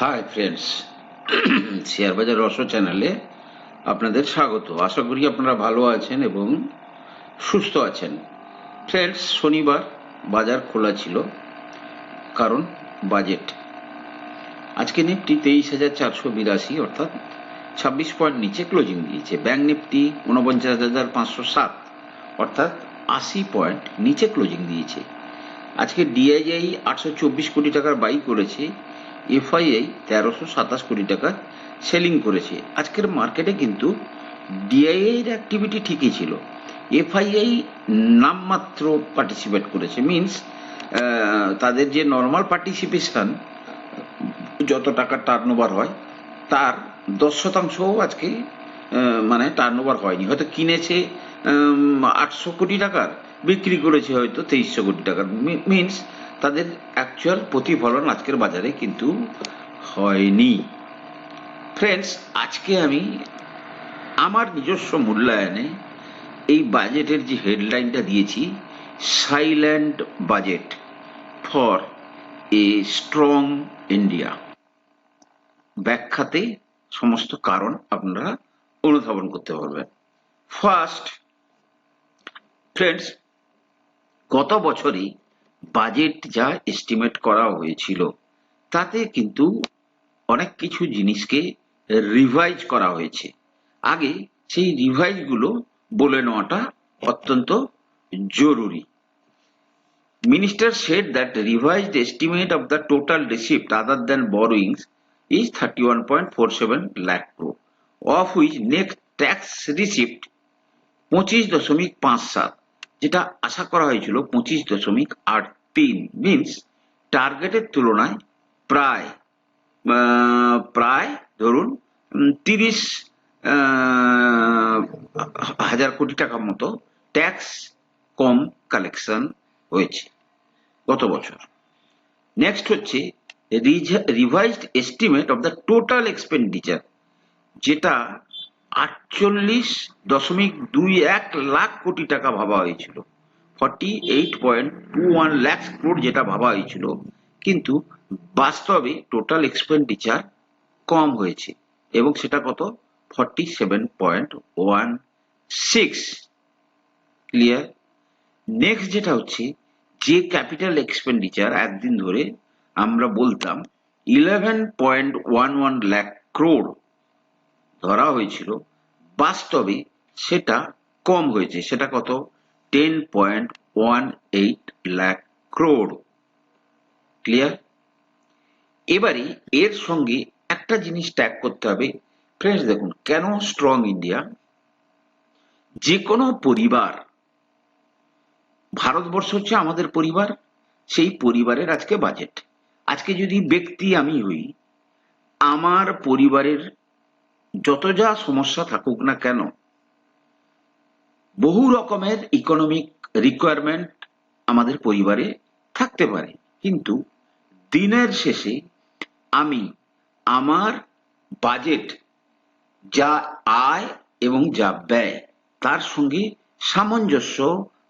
Hi friends share বাজার রস চ্যানেলে আপনাদের স্বাগত। আশা করি আপনারা ভালো আছেন এবং সুস্থ আছেন। ফ্রেন্ডস শনিবার বাজার খোলা ছিল, কারণ বাজেট। আজকে নিফটি তেইশ হাজার চারশো বিরাশি, অর্থাৎ ছাব্বিশ পয়েন্ট নিচে ক্লোজিং দিয়েছে। ব্যাংক নিফটি উনপঞ্চাশ হাজার পাঁচশো সাত, অর্থাৎ আশি পয়েন্ট নিচে ক্লোজিং দিয়েছে। আজকে ডিআইআই আটশো চব্বিশ কোটি টাকার বাই করেছে। এফআইআই তেরোশো সাতাশ কোটি টাকা সেলিং করেছে। আজকের মার্কেটে কিন্তু ডিআইআই এর অ্যাক্টিভিটি ঠিকই ছিল। এফআইআই নামমাত্র পার্টিসিপেট করেছে। মিনস তাদের যে নর্মাল পার্টিসিপেশন যত টাকা টার্ন হয়, তার দশ শতাংশও আজকে মানে টার্ন হয়নি। হয়তো কিনেছে আটশো কোটি টাকার, বিক্রি করেছে হয়তো তেইশশো কোটি টাকার। মিনস তাদের অ্যাকচুয়াল প্রতিফলন আজকের বাজারে কিন্তু হয়নি। ফ্রেন্ডস আজকে আমি আমার নিজস্ব মূল্যায়নে এই বাজেটের যে হেডলাইনটা দিয়েছি silent budget for a strong India ব্যাখ্যাতে সমস্ত কারণ আপনারা অনুধাবন করতে পারবেন। ফার্স্ট ফ্রেন্ডস গত বছরই বাজেট যা এস্টিমেট করা হয়েছিল তাতে কিন্তু অনেক কিছু জিনিসকে রিভাইজ করা হয়েছে আগে সেই রিভাইজগুলো বলে নেওয়াটা অত্যন্ত জরুরি Minister said that the revised estimate of the total receipt other than borrowings is 31.47 lakh crore, of which net tax receipt পঁচিশ দশমিক পাঁচ সাত যেটা আশা করা হয়েছিল পঁচিশ দশমিক আট তিন মিনস টার্গেটের তুলনায় প্রায় প্রায় ধরুন তিরিশ হাজার কোটি টাকার মতো ট্যাক্স কম কালেকশন হয়েছে গত বছর। নেক্সট হচ্ছে revised estimate of the total expenditure যেটা আটচল্লিশ দশমিক দুই এক লাখ কোটি টাকা ভাবা হয়েছিল। Forty eight point two one lakhs crore যেটা ভাবা হয়েছিল। কিন্তু বাস্তবে টোটাল এক্সপেন্ডিচার কম হয়েছে এবং সেটা কত? Forty seven point one six clear next যেটা হচ্ছে, যে ক্যাপিটাল এক্সপেন্ডিচার একদিন ধরে আমরা বলতাম eleven point one one lakh crore ধরা হয়েছিল, বাস্তবে সেটা কম হয়েছে। সেটা কত? Ten point one eight lakh crore clear এবারে এর সঙ্গে একটা জিনিস ট্যাগ করতে হবে। ফ্রেন্ডস দেখুন, কেন স্ট্রং ইন্ডিয়া যে কোনো পরিবার, ভারতবর্ষ হচ্ছে আমাদের পরিবার, সেই পরিবারের আজকে বাজেট আজকে যদি ব্যক্তি আমি হই, আমার পরিবারের যত যা সমস্যা থাকুক না কেন, বহু রকমের ইকোনমিক রিকোয়ারমেন্ট আমাদের পরিবারে থাকতে পারে। কিন্তু দিনের শেষে আমি আমার বাজেট যা আয় এবং যা ব্যয়, তার সঙ্গে সামঞ্জস্য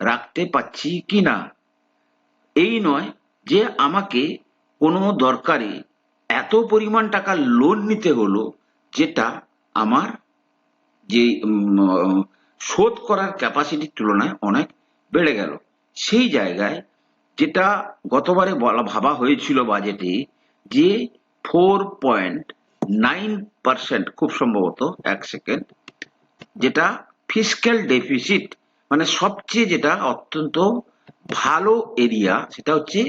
রাখতে পাচ্ছি কিনা, এই নয় যে আমাকে কোনো দরকারে এত পরিমাণ টাকা লোন নিতে হলো যেটা আমার যে শোধ করার ক্যাপাসিটির তুলনায় অনেক বেড়ে গেল। সেই জায়গায় যেটা গতবারে বলা, ভাবা হয়েছিল বাজেটে যে ফোর পয়েন্ট নাইন পার্সেন্ট খুব সম্ভবত এক সেকেন্ড যেটা ফিসক্যাল ডেফিসিট মানে সবচেয়ে যেটা অত্যন্ত ভালো এরিয়া সেটা হচ্ছে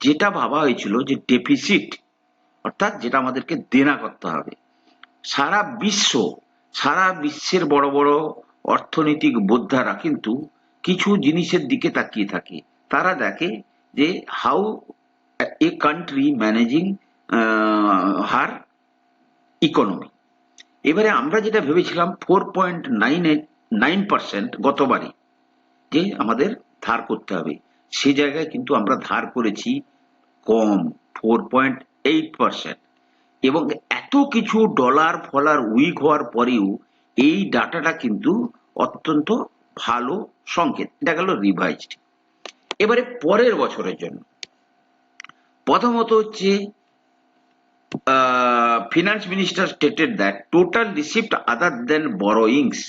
যেটা ভাবা হয়েছিল যে ডেফিসিট অর্থাৎ যেটা আমাদেরকে দেনা করতে হবে। সারা বিশ্ব, সারা বিশ্বের বড় বড় অর্থনৈতিক বোদ্ধারা কিন্তু কিছু জিনিসের দিকে তাকিয়ে থাকে। তারা দেখে যে how a country managing her economy এবারে আমরা যেটা ভেবেছিলাম four point nine nine percent গতবারে যে আমাদের ধার করতে হবে। সে জায়গায় কিন্তু আমরা ধার করেছি কম ফোর পয়েন্ট এইট পার্সেন্ট এবং কিছু ডলার ফলার উইক হওয়ার পরেও এই ডাটাটা কিন্তু অত্যন্ত ভালো সংকেত। এটা গেল রিভাইজ এবারে পরের বছরের জন্য। প্রথমত হচ্ছে finance minister stated that total receipt other than borrowings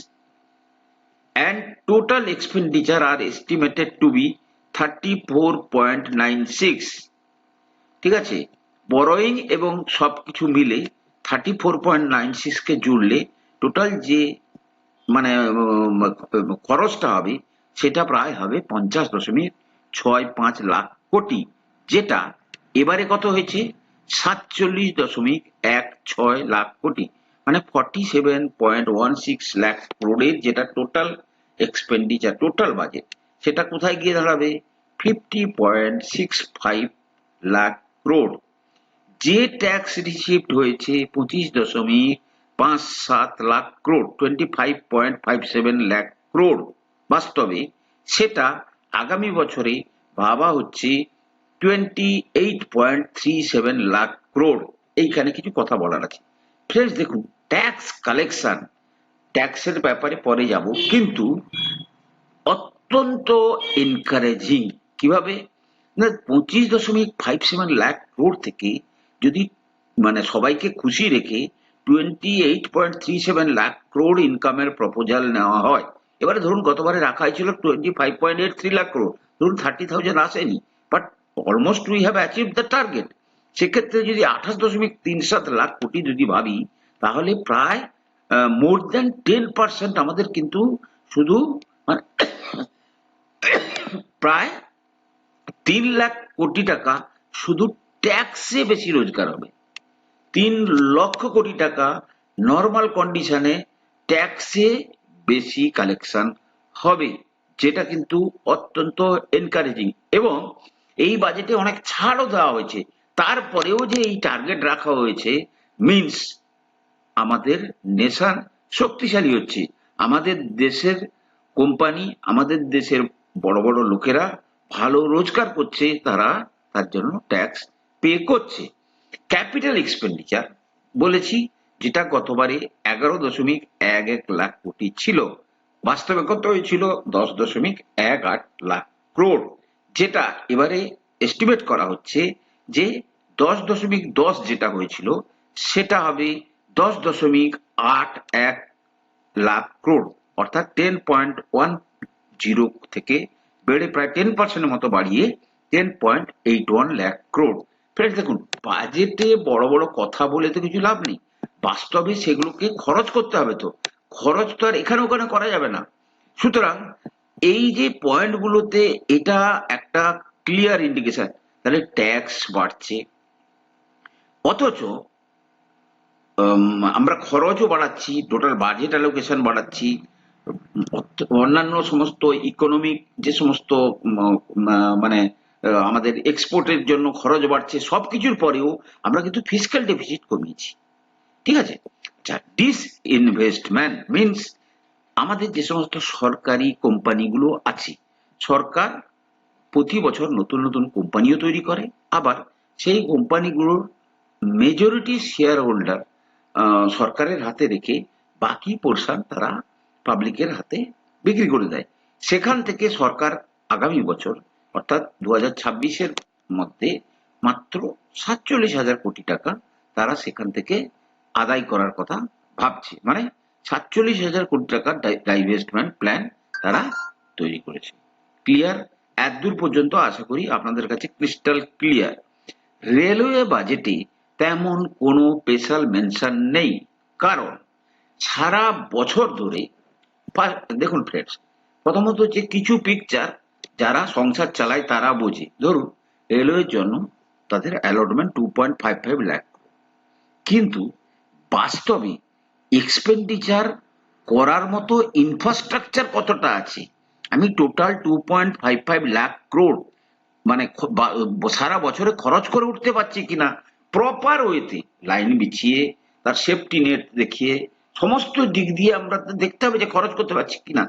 and total expenditure are estimated to be thirty four point nine six ঠিক আছে? বরোয়িং এবং সব কিছু মিলে থার্টি ফোর পয়েন্ট নাইন সিক্সকে জুড়লে টোটাল যে মানে খরচটা হবে, সেটা প্রায় হবে পঞ্চাশ দশমিক ছয় পাঁচ লাখ কোটি, যেটা এবারে কত হয়েছে? সাতচল্লিশ দশমিক এক ছয় লাখ কোটি মানে forty seven point one six lakh ক্রোড়ের যেটা টোটাল এক্সপেন্ডিচার টোটাল বাজেট সেটা কোথায় গিয়ে দাঁড়াবে? Fifty point six five lakh crore যে ট্যাক্স রিসিভড হয়েছে পঁচিশ দশমিক পাঁচ সাত lakh crore twenty five point five seven lakh crore বাস্তবে সেটা আগামী বছরে ভাবা হচ্ছে twenty eight point three seven lakh crore এইখানে কিছু কথা বলার আছে। ফ্রেন্ডস দেখুন ট্যাক্স কালেকশন ট্যাক্সের ব্যাপারে পরে যাব, কিন্তু অত্যন্ত এনকারেজিং কীভাবে? না, পঁচিশ দশমিক ফাইভ সেভেন লাখ ক্রোড় থেকে যদি মানে সবাইকে খুশি রেখে twenty eight point three seven lakh crore ইনকামের প্রপোজাল নেওয়া হয়। এবারে ধরুন গতবারে রাখা হয়েছিল twenty five point eight three lakh crore ধরুন থার্টি থাউজেন্ড আসেনি but almost we have achieve the target সেক্ষেত্রে যদি আঠাশ দশমিক তিন সাত লাখ কোটি যদি ভাবি, তাহলে প্রায় মোর দেন টেন পার্সেন্ট আমাদের কিন্তু শুধু মানে প্রায় তিন লাখ কোটি টাকা শুধু ট্যাক্সে বেশি রোজগার হবে। তিন লক্ষ কোটি টাকা নর্মাল কন্ডিশনে ট্যাক্সে বেশি কালেকশন হবে, যেটা কিন্তু অত্যন্ত এনকারেজিং এবং এই বাজেটে অনেক ছাড়ও দেওয়া হয়েছে। তারপরেও যে এই টার্গেট রাখা হয়েছে মিনস আমাদের নেশান শক্তিশালী হচ্ছে। আমাদের দেশের কোম্পানি আমাদের দেশের বড় বড় লোকেরা ভালো রোজগার করছে, তারা তার জন্য ট্যাক্স পে করছে। ক্যাপিটাল এক্সপেন্ডিচার বলেছি, যেটা গতবারে এগারো দশমিক এক এক লাখ কোটি ছিল। বাস্তবে কত হয়েছিল? দশ দশমিক এক আট লাখ ক্রোড় যেটা এবারে এস্টিমেট করা হচ্ছে যে দশ দশমিক দশ যেটা হয়েছিল, সেটা হবে দশ দশমিক আট এক লাখ ক্রোড় অর্থাৎ টেন পয়েন্ট ওয়ান জিরো থেকে বেড়ে প্রায় টেন পার্সেন্টের মতো বাড়িয়ে ten point eight one lakh crore friends দেখুন, বাজেটে বড় বড় কথা বলে তো কিছু লাভ নেই। বাস্তবে সেগুলোকে খরচ করতে হবে তো। খরচ তো আর এখানে ওখানে করা যাবে না। সুতরাং এই যে পয়েন্টগুলোতে এটা একটা ক্লিয়ার ইন্ডিকেশন তাহলে ট্যাক্স বাড়ছে। অথচ আমরা খরচও বাড়াচ্ছি টোটাল বাজেট অ্যালোকেশন বাড়াচ্ছি। অন্যান্য সমস্ত ইকোনমিক যে সমস্ত মানে আমাদের এক্সপোর্টের জন্য খরচ বাড়ছে, সবকিছুর পরেও আমরা কিন্তু ফিজিক্যাল ডেফিসিট কমিয়েছি। ঠিক আছে? আচ্ছা ডিস ইনভেস্টমেন্ট মিনস আমাদের যে সমস্ত সরকারি কোম্পানিগুলো আছে, সরকার প্রতি বছর নতুন নতুন কোম্পানিও তৈরি করে, আবার সেই কোম্পানিগুলোর মেজরিটি শেয়ার হোল্ডার সরকারের হাতে রেখে বাকি পোর্শন তারা পাবলিকের হাতে বিক্রি করে দেয়। সেখান থেকে সরকার আগামী বছর অর্থাৎ দু হাজার মধ্যে মাত্র সাতচল্লিশ হাজার কোটি টাকা তারা সেখান থেকে আদায় করার কথা ভাবছে। মানে সাতচল্লিশ হাজার কোটি টাকার ডাইভেস্টমেন্ট প্ল্যান তারা তৈরি করেছে। ক্লিয়ার এতদূর পর্যন্ত আশা করি আপনাদের কাছে ক্রিস্টাল ক্লিয়ার রেলওয়ে বাজেটে তেমন কোনো স্পেশাল মেনশন নেই। কারণ সারা বছর ধরে, দেখুন ফ্রেন্ডস প্রথমত যে কিছু পিকচার যারা সংসার চালায় তারা বোঝে। ধরুন রেলওয়ের জন্য তাদের allotment two point five five lakh কিন্তু বাস্তবে এক্সপেন্ডিচার করার মতো ইনফ্রাস্ট্রাকচার কতটা আছে? আমি total two point five five lakh crore মানে সারা বছরে খরচ করে উঠতে পারছি কিনা? প্রপার ওয়েতে লাইন বিছিয়ে, তার সেফটি নেট দেখিয়ে, সমস্ত দিক দিয়ে আমরা দেখতে হবে যে খরচ করতে পারছি কিনা।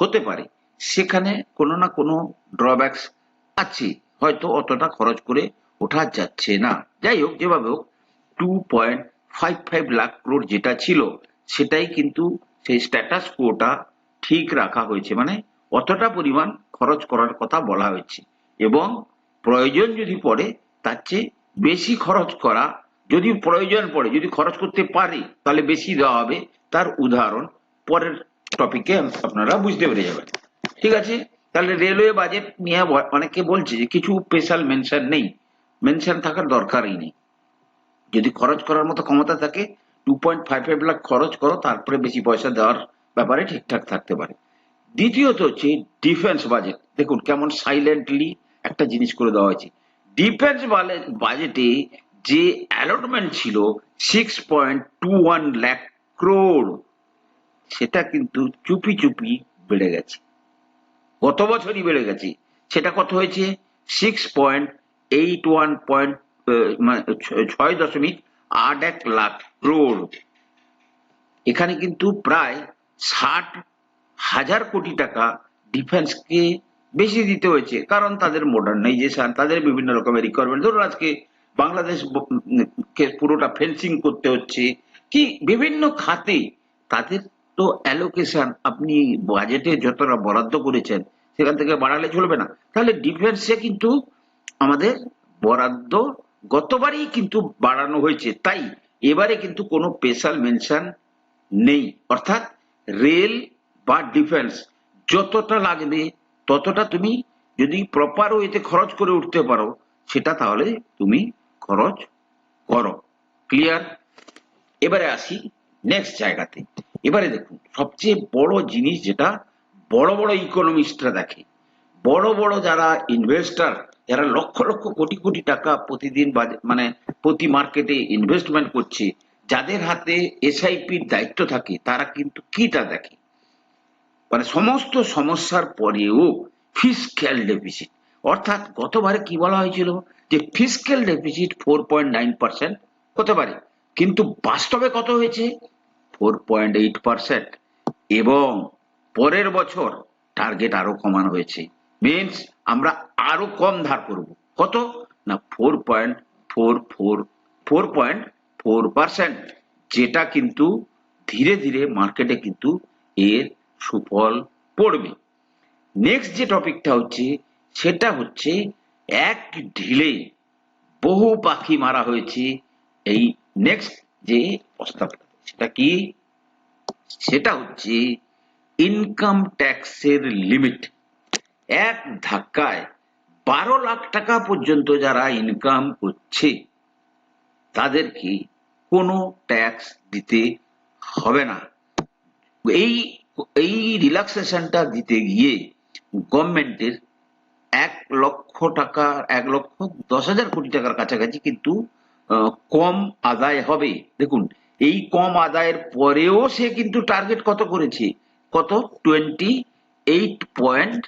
হতে পারে। সেখানে কোনো না কোনো ড্রব্যাকস আছে। হয়তো অতটা খরচ করে ওঠা যাচ্ছে না। যাই হোক, যেভাবে হোক two point five five lakh crore যেটা ছিল, সেটাই কিন্তু সেই স্ট্যাটাস কোটা ঠিক রাখা হয়েছে। মানে অতটা পরিমাণ খরচ করার কথা বলা হয়েছে। এবং প্রয়োজন যদি পড়ে, তার চেয়ে বেশি খরচ করা যদি প্রয়োজন পড়ে, যদি খরচ করতে পারে, তাহলে বেশি দেওয়া হবে। তার উদাহরণ পরের টপিকে আপনারা বুঝতে পেরে যাবেন। ঠিক আছে? তাহলে রেলওয়ে বাজেট নিয়ে অনেকে বলছে যে কিছু স্পেশাল মেনশন নেই। মেনশন থাকার দরকারই নেই। যদি খরচ করার মতো ক্ষমতা থাকে two point five five lakh খরচ করো, তারপরে বেশি পয়সা দেওয়ার ব্যাপারে ঠিকঠাক থাকতে পারে। দ্বিতীয়ত হচ্ছে ডিফেন্স বাজেট দেখুন, কেমন সাইলেন্টলি একটা জিনিস করে দেওয়া হয়েছে। ডিফেন্স বাজেটে যে অ্যালটমেন্ট ছিল six point two one lakh crore সেটা কিন্তু চুপি চুপি বেড়ে গেছে। গত বছরই বেড়ে গেছে। সেটা কত হয়েছে? Six point eight one point ছয় দশমিক আট এক লাখ ক্রোড় এখানে কিন্তু প্রায় ষাট হাজার কোটি টাকা ডিফেন্সকে বেশি দিতে হয়েছে, কারণ তাদের মডার্নাইজেশন তাদের বিভিন্ন রকমের রিকোয়ারমেন্ট ধরুন আজকে বাংলাদেশ পুরোটা ফেন্সিং করতে হচ্ছে, কি বিভিন্ন খাতে তাদের তো অ্যালোকেশন আপনি বাজেটে যতটা বরাদ্দ করেছেন, সেখান থেকে বাড়ালে চলবে না। তাহলে ডিফেন্সে কিন্তু আমাদের বরাদ্দ গতবারই কিন্তু বাড়ানো হয়েছে। তাই এবারে কিন্তু কোনো স্পেশাল মেনশন নেই। অর্থাৎ রেল বা ডিফেন্স যতটা লাগবে, ততটা তুমি যদি প্রপার ওয়েতে খরচ করে উঠতে পারো, সেটা তাহলে তুমি খরচ করো। ক্লিয়ার এবারে আসি নেক্সট জায়গাতে। এবারে দেখুন, সবচেয়ে বড় জিনিস যেটা, বড় বড় ইকোনমিস্টরা দেখে। বড় বড় যারা ইনভেস্টর যারা লক্ষ লক্ষ কোটি কোটি টাকা প্রতিদিন মানে প্রতি মার্কেটে ইনভেস্টমেন্ট করছে, যাদের হাতে এসআইপির দায়িত্ব থাকে, তারা কিন্তু কিটা দেখে? মানে সমস্ত সমস্যার পরেও ফিসক্যাল ডেফিসিট অর্থাৎ গতবারে কি বলা হয়েছিল? যে fiscal deficit four point nine percent হতে পারে। কিন্তু বাস্তবে কত হয়েছে? ফোর পয়েন্ট এইট পার্সেন্ট এবং পরের বছর টার্গেট আরও কমানো হয়েছে। মিনস আমরা আরও কম ধার করব। কত? না four point four four four point four percent যেটা কিন্তু ধীরে ধীরে মার্কেটে কিন্তু এর সুফল পড়বে। নেক্সট যে টপিকটা হচ্ছে, সেটা হচ্ছে এক ঢিলে বহু পাখি মারা হয়েছে। এই নেক্সট যে প্রস্তাবটা। সেটা কি? সেটা হচ্ছে ইনকাম ট্যাক্সের লিমিট এক ধাক্কায় বারো লাখ টাকা পর্যন্ত যারা ইনকাম করছে তাদেরকে কোনো ট্যাক্স দিতে হবে না? এই এই রিল্যাক্সেশনটা দিতে গিয়ে গভর্নমেন্টের এক লক্ষ টাকা, এক লক্ষ দশ হাজার কোটি টাকার কাছাকাছি কিন্তু কম আদায় হবে। দেখুন এই কম আদায়ের পরেও সে কিন্তু টার্গেট কত করেছে? কত? Twenty eight point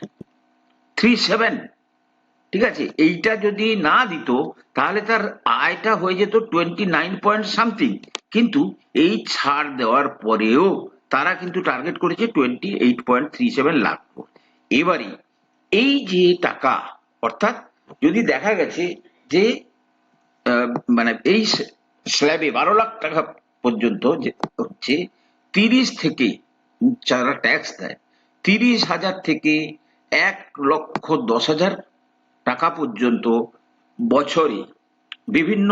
three seven ঠিক আছে? এইটা যদি না দিত, তাহলে তার আয়টা হয়ে যেত টোয়েন্টি নাইন পয়েন্ট সামথিং কিন্তু এই ছাড় দেওয়ার পরেও তারা কিন্তু টার্গেট করেছে twenty eight point three seven lakh এবারে এই যে টাকা, অর্থাৎ যদি দেখা গেছে যে মানে এই স্ল্যাবে বারো লাখ টাকা পর্যন্ত যে হচ্ছে তিরিশ থেকে যারা ট্যাক্স দেয়, তিরিশ হাজার থেকে এক লক্ষ দশ হাজার টাকা পর্যন্ত বছরে বিভিন্ন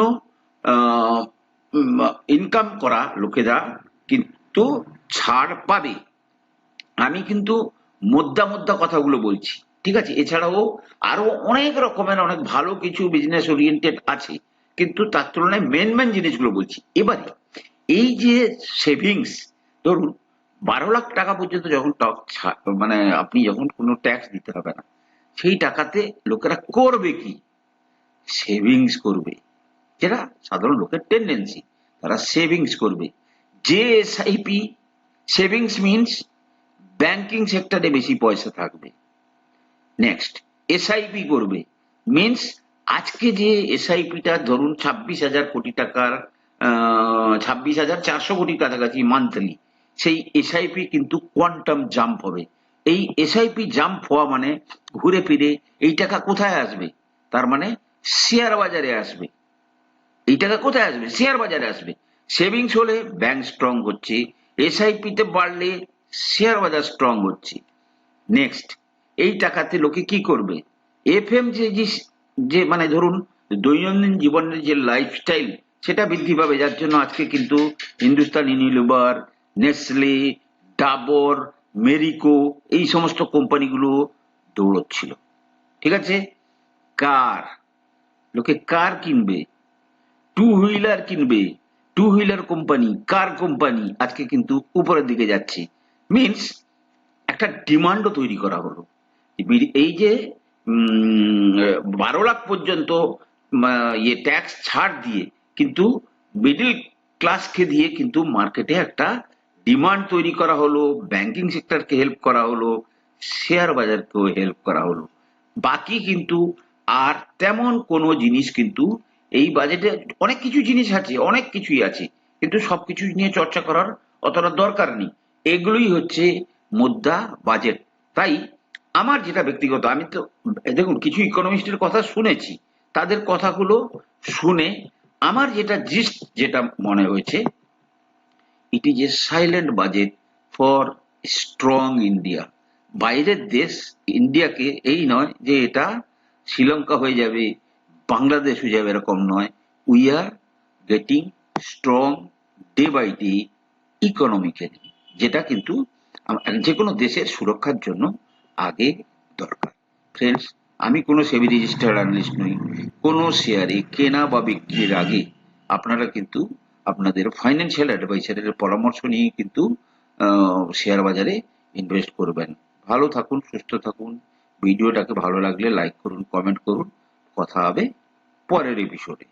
ইনকাম করা লোকেরা কিন্তু ছাড় পাবে। আমি কিন্তু মোদ্দা মোদ্দা কথাগুলো বলছি, ঠিক আছে? এছাড়াও আরও অনেক রকমের অনেক ভালো কিছু বিজনেস ওরিয়েন্টেড আছে, কিন্তু তার তুলনায় মেন মেন জিনিসগুলো বলছি। এবারে এই যে সেভিংস ধরুন, বারো লাখ টাকা পর্যন্ত যখন টক মানে আপনি যখন কোনো ট্যাক্স দিতে হবে না, সেই টাকাতে লোকেরা করবে কি? সেভিংস করবে। যেটা সাধারণ লোকের টেন্ডেন্সি তারা সেভিংস করবে। যে এসআইপি সেভিংস মিনস ব্যাংকিং সেক্টরে বেশি পয়সা থাকবে। নেক্সট এসআইপি করবে। মিনস আজকে যে এসআইপিটা ধরুন ছাব্বিশ হাজার কোটি টাকার ছাব্বিশ হাজার চারশো কোটি কাছাকাছি মান্থলি সেই এসআইপি কিন্তু কোয়ান্টাম জাম্প হবে। এই এসআইপি জাম্প হওয়া মানে ঘুরে ফিরে এই টাকা কোথায় আসবে? তার মানে শেয়ার বাজারে আসবে। এই টাকা কোথায় আসবে? শেয়ার বাজারে আসবে। সেভিংস হলে ব্যাংক স্ট্রং হচ্ছে এসআইপি তে বাড়লে শেয়ার বাজার স্ট্রং হচ্ছে। নেক্সট এই টাকাতে লোকে কি করবে? এফএম যে যে- যে মানে ধরুন দৈনন্দিন জীবনের যে লাইফস্টাইল সেটা বৃদ্ধি পাবে, যার জন্য আজকে কিন্তু হিন্দুস্তান, ইউনিলিভার, নেসলে, ডাবর, মেরিকো এই সমস্ত কোম্পানিগুলো দৌড়চ্ছিল। ঠিক আছে? কার? লোকে কার কিনবে? টু হুইলার কিনবে। Two wheeler company, car company আজকে কিন্তু উপরের দিকে যাচ্ছে। মিনস, একটা ডিমান্ডও তৈরি করা হলো। এই যে বারো লাখ পর্যন্ত ইয়ে ট্যাক্স ছাড় দিয়ে কিন্তু মিডিল ক্লাসকে দিয়ে কিন্তু মার্কেটে একটা ডিমান্ড তৈরি করা হলো ব্যাংকিং সেক্টরকে হেল্প করা হলো শেয়ার বাজারকেও হেল্প করা হলো। বাকি কিন্তু আর তেমন কোনো জিনিস কিন্তু এই বাজেটে অনেক কিছু জিনিস আছে, অনেক কিছুই আছে। কিন্তু সবকিছু নিয়ে চর্চা করার অতটা দরকার নেই। এগুলোই হচ্ছে মুদ্রা বাজেট তাই আমার যেটা ব্যক্তিগত, আমি তো, দেখুন, কিছু ইকোনমিস্টের কথা শুনেছি। তাদের কথাগুলো শুনে আমার যেটা জিস্ট যেটা মনে হয়েছে it is a silent budget for strong India বাইরের দেশ ইন্ডিয়াকে এই নয় যে এটা শ্রীলঙ্কা হয়ে যাবে, বাংলাদেশ হয়ে যাবে এরকম নয়। We are getting strong day by day economically যেটা কিন্তু যে কোনো দেশের সুরক্ষার জন্য আগে দরকার। ফ্রেন্ডস আমি কোনো সেবি রেজিস্টার অ্যানালিস্ট নই। কোনো শেয়ারে কেনা বা বিক্রির আগে আপনারা কিন্তু আপনাদের ফাইন্যান্সিয়াল অ্যাডভাইসারের পরামর্শ নিয়ে কিন্তু শেয়ার বাজারে ইনভেস্ট করবেন। ভালো থাকুন, সুস্থ থাকুন। ভিডিওটাকে ভালো লাগলে লাইক করুন, কমেন্ট করুন। কথা হবে পরের এপিসোডে